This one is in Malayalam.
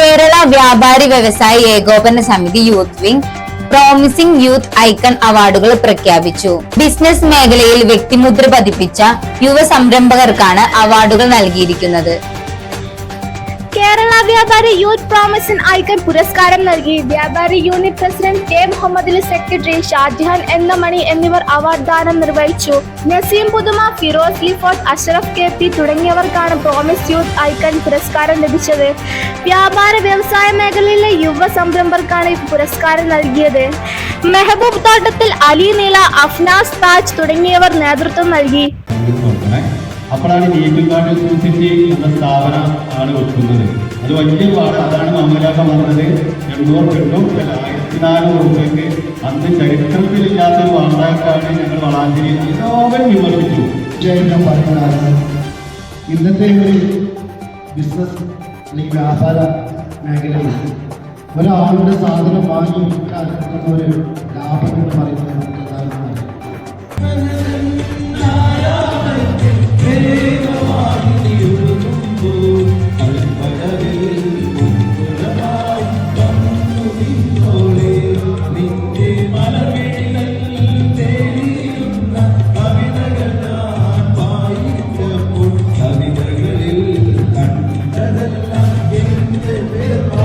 കേരള വ്യാപാരി വ്യവസായി ഏകോപന സമിതി youth wing promising youth icon അവാർഡുകൾ പ്രഖ്യാപിച്ചു. ബിസിനസ് മേഖലയിൽ വ്യക്തിമുദ്ര പതിപ്പിച്ച യുവ സംരംഭകർക്കാണ് അവാർഡുകൾ നൽകിയിരിക്കുന്നത്. കേരള വ്യാപാരി യൂത്ത് പ്രോമിസൻ ഐക്കൺ പുരസ്കാരം നൽകി. വ്യാപാരി unit president K Muhammad Ali secretary Shajahan എന്ന മണി എന്നിവർ അവാർഡ് ദാനം നിർവഹിച്ചു. നസീം പുതുമ ഫിറോസ് ലിഫോട്ട് അഷറഫ് കെത്തി തുടങ്ങിയവർക്കാണ് പ്രോമിസ് യൂത്ത് ഐക്കൺ പുരസ്കാരം ലഭിച്ചത്. വ്യാപാര വ്യവസായ മേഖലയിലെ യുവ സംരംഭർക്കാണ് ഈ പുരസ്കാരം നൽകിയത്. മെഹബൂബ് തോട്ടത്തിൽ അലി നീല അഫ്നാസ് താജ് തുടങ്ങിയവർ നേതൃത്വം നൽകി. അപ്പോഴാണ് യൂണിവേഴ്സിറ്റി എന്ന സ്ഥാപനം ആണ് വെക്കുന്നത്. അത് വലിയ പാട് അതാണ് മമ്മലാക്ക പറഞ്ഞത്. എണ്ണൂറ് കിട്ടും ആയിരത്തി നാനൂറ് രൂപയ്ക്ക് അന്ന് ചരിത്രത്തിലില്ലാത്തൊരു വാർത്തക്കാണ് ഞങ്ങൾ വളാഞ്ചേരി എല്ലാവരും വിമർശിച്ചു. ഇന്നത്തെ ഒരു ബിസിനസ് അല്ലെങ്കിൽ വ്യാപാര മേഖലയിൽ ഒരാളുടെ സാധനം വാങ്ങി വിൽക്കാൻ ഒരു ലാഭം primeira